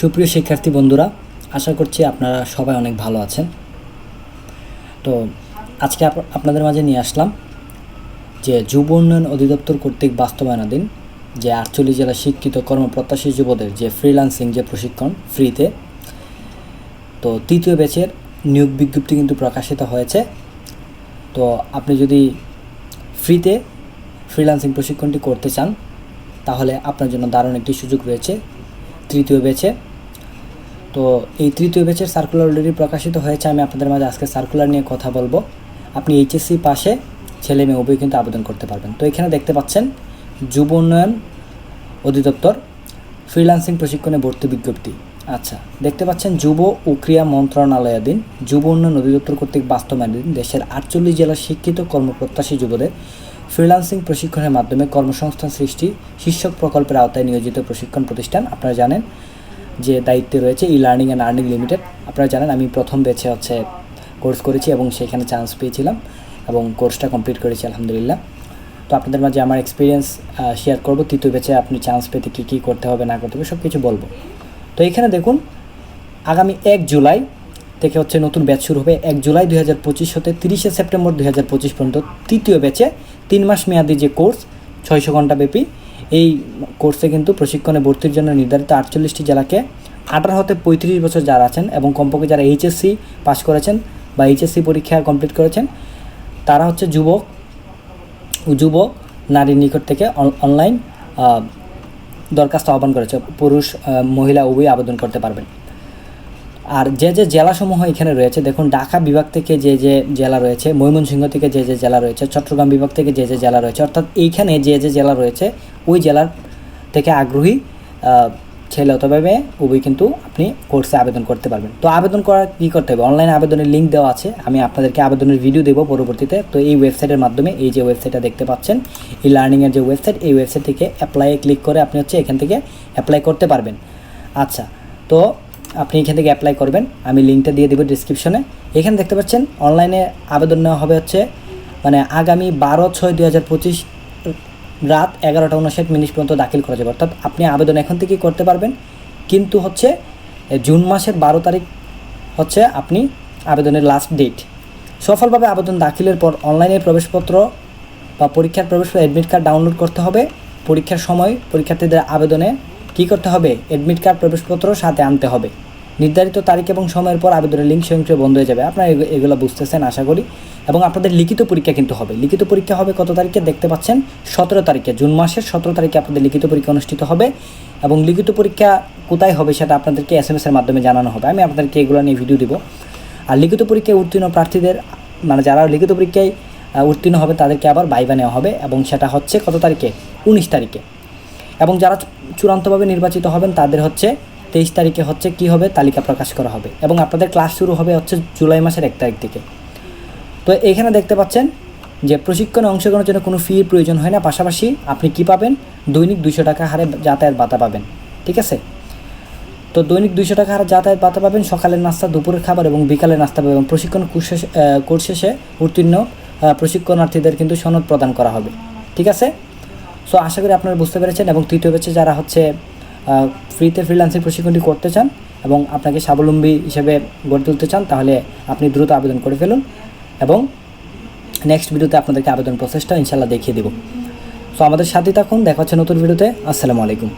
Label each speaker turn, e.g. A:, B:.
A: সুপ্রিয় শিক্ষার্থী বন্ধুরা, আশা করছি আপনারা সবাই অনেক ভালো আছেন। তো আজকে আপ- আপনাদের মাঝে নিয়ে আসলাম যে যুব উন্নয়ন অধিদপ্তর কর্তৃক বাস্তবায়নাধীন যে আটচল্লিশ জেলা শিক্ষিত কর্মপ্রত্যাশী যুবদের যে ফ্রিল্যান্সিং যে প্রশিক্ষণ ফ্রিতে তো তৃতীয় ব্যাচের নিয়োগ বিজ্ঞপ্তি কিন্তু প্রকাশিত হয়েছে। তো আপনি যদি ফ্রিতে ফ্রিল্যান্সিং প্রশিক্ষণটি করতে চান, তাহলে আপনার জন্য দারুণ একটি সুযোগ রয়েছে। তৃতীয় ব্যাচে তো এই তৃতীয় ব্যাচের সার্কুলার অলরেডি প্রকাশিত হয়েছে, আমি আপনাদের মাঝে আজকে সার্কুলার নিয়ে কথা বলব। আপনি এইচএসসি পাশে ছেলে মেয়ে উভয় কিন্তু আবেদন করতে পারবেন। তো এখানে দেখতে পাচ্ছেন, যুব উন্নয়ন অধিদপ্তর ফ্রিল্যান্সিং প্রশিক্ষণে ভর্তি বিজ্ঞপ্তি। আচ্ছা দেখতে পাচ্ছেন, যুব ও ক্রিয়া মন্ত্রণালয়াধীন যুব উন্নয়ন অধিদপ্তর কর্তৃক বাস্তবায়নাধীন দেশের আটচল্লিশ জেলার শিক্ষিত কর্মপ্রত্যাশী যুবদের ফ্রিল্যান্সিং প্রশিক্ষণের মাধ্যমে কর্মসংস্থান সৃষ্টি শীর্ষক প্রকল্পের আওতায় নিয়োজিত প্রশিক্ষণ প্রতিষ্ঠান। আপনারা জানেন যে দায়িত্বে রয়েছে e learning and earning limited আপনারা জানেন, আমি প্রথম বেছে হচ্ছে কোর্স করেছি এবং সেখানে চান্স পেয়েছিলাম এবং কোর্সটা কমপ্লিট করেছি, আলহামদুলিল্লাহ। তো আপনাদের মাঝে আমার এক্সপিরিয়েন্স শেয়ার করব। তৃতীয় বেচে আপনি চান্স পেতে কী কী করতে হবে, না করতে হবে সব কিছু বলব। তো এখানে দেখুন, আগামী এক জুলাই থেকে হচ্ছে নতুন ব্যাচ শুরু হবে। এক জুলাই দুই হাজার পঁচিশ হতে তিরিশে সেপ্টেম্বর দুই হাজার পঁচিশ পর্যন্ত তৃতীয় ব্যাচে তিন মাস মেয়াদি যে কোর্স ছয়শো ঘণ্টা ব্যাপী এই কোর্সে কিন্তু প্রশিক্ষণে ভর্তির জন্য নির্ধারিত আটচল্লিশটি জেলাকে আঠারো হতে পঁয়ত্রিশ বছর যারা আছেন এবং কমপক্ষে যারা এইচএসসি পাস করেছেন বা এইচএসসি পরীক্ষা কমপ্লিট করেছেন, তারা হচ্ছে যুবক যুবক, নারীর নিকট থেকে অন- অনলাইন দরখাস্ত আহ্বান করেছে। পুরুষ মহিলা উভয় আবেদন করতে পারবেন। আর যে যে জেলাসমূহ এখানে রয়েছে, দেখুন ঢাকা বিভাগ থেকে যে যে জেলা রয়েছে, ময়মনসিংহ থেকে যে যে জেলা রয়েছে, চট্টগ্রাম বিভাগ থেকে যে যে জেলা রয়েছে, অর্থাৎ এইখানে যে যে জেলা রয়েছে ওই জেলার থেকে আগ্রহী ছেলে অথবা মেয়ে, উভয় কিন্তু আপনি কোর্সে আবেদন করতে পারবেন। তো আবেদন করার কী করতে হবে? অনলাইন আবেদনের লিঙ্ক দেওয়া আছে। আমি আপনাদেরকে আবেদনের ভিডিও দেবো পরবর্তীতে। তো এই ওয়েবসাইটের মাধ্যমে এই যে ওয়েবসাইটটা দেখতে পাচ্ছেন, এই লার্নিংয়ের যে ওয়েবসাইট এই ওয়েবসাইট থেকে অ্যাপ্লাইয়ে ক্লিক করে আপনি হচ্ছে এখান থেকে অ্যাপ্লাই করতে পারবেন। আচ্ছা তো আপনি এখান থেকে অ্যাপ্লাই করবেন। আমি লিঙ্কটা দিয়ে দেবো ডিসক্রিপশনে এখানে দেখতে পাচ্ছেন অনলাইনে আবেদন নেওয়া হবে হচ্ছে মানে আগামী বারো ছয় দু হাজার পঁচিশ রাত এগারোটা উনষাট মিনিট পর্যন্ত দাখিল করা যাবে। অর্থাৎ আপনি আবেদন এখন থেকেই করতে পারবেন। কিন্তু হচ্ছে জুন মাসের বারো তারিখ হচ্ছে আপনি আবেদনের লাস্ট ডেট সফলভাবে আবেদন দাখিলের পর অনলাইনে প্রবেশপত্র বা পরীক্ষার প্রবেশ অ্যাডমিট কার্ড ডাউনলোড করতে হবে। পরীক্ষার সময় পরীক্ষার্থীদের আবেদনে কী করতে হবে? অ্যাডমিট কার্ড প্রবেশপত্র সাথে আনতে হবে। নির্ধারিত তারিখ এবং সময়ের পর আবেদনের লিঙ্ক স্বয়ংক্রিয় বন্ধ হয়ে যাবে। আপনারা এগু- এগুলো বুঝতেছেন, আশা করি। এবং আপনাদের লিখিত পরীক্ষা কিন্তু হবে। লিখিত পরীক্ষা হবে কত তারিখে? দেখতে পাচ্ছেন, সতেরো তারিখে, জুন মাসের সতেরো তারিখে আপনাদের লিখিত পরীক্ষা অনুষ্ঠিত হবে। এবং লিখিত পরীক্ষা কোথায় হবে সেটা আপনাদেরকে এস এম এসের মাধ্যমে জানানো হবে। আমি আপনাদেরকে এগুলো নিয়ে ভিডিও দিব। আর লিখিত পরীক্ষায় উত্তীর্ণ প্রার্থীদের মানে যারা লিখিত পরীক্ষায় উত্তীর্ণ হবে তাদেরকে আবার বাইবা নেওয়া হবে। এবং সেটা হচ্ছে কত তারিখে? উনিশ তারিখে। এবং যারা চূড়ান্তভাবে নির্বাচিত হবেন তাদের হচ্ছে তেইশ তারিখে হচ্ছে কি হবে তালিকা প্রকাশ করা হবে এবং আপনাদের ক্লাস শুরু হবে হচ্ছে জুলাই মাসের এক তারিখ থেকে। তো এখানে দেখতে পাচ্ছেন যে প্রশিক্ষণে অংশগ্রহণের জন্য কোনো ফির প্রয়োজন হয় না, পাশাপাশি আপনি কি পাবেন? দৈনিক দুইশো টাকা হারে যাতায়াত ভাতা পাবেন, ঠিক আছে? তো দৈনিক দুইশো টাকা হারে যাতায়াত ভাতা পাবেন, সকালের নাস্তা, দুপুরের খাবার এবং বিকালের নাস্তা পাবেন প্রশিক্ষণ কোর্স শেষে- উত্তীর্ণ প্রশিক্ষণার্থীদের কিন্তু সনদ প্রদান করা হবে, ঠিক আছে? সো আশা করি আপনারা বুঝতে পেরেছেন এবং তৃতীয় ব্যাচে যারা হচ্ছে ফ্রিতে ফ্রিল্যান্সিং প্রশিক্ষণটি করতে চান এবং আপনাকে স্বাবলম্বী হিসেবে গড়ে তুলতে চান, তাহলে আপনি দ্রুত আবেদন করে ফেলুন এবং নেক্সট ভিডিওতে আপনাদেরকে আবেদন প্রসেসটা ইনশাল্লাহ দেখিয়ে দেব। সো আমাদের সাথে থাকুন, দেখা হচ্ছে নতুন ভিডিওতে আসসালামু আলাইকুম।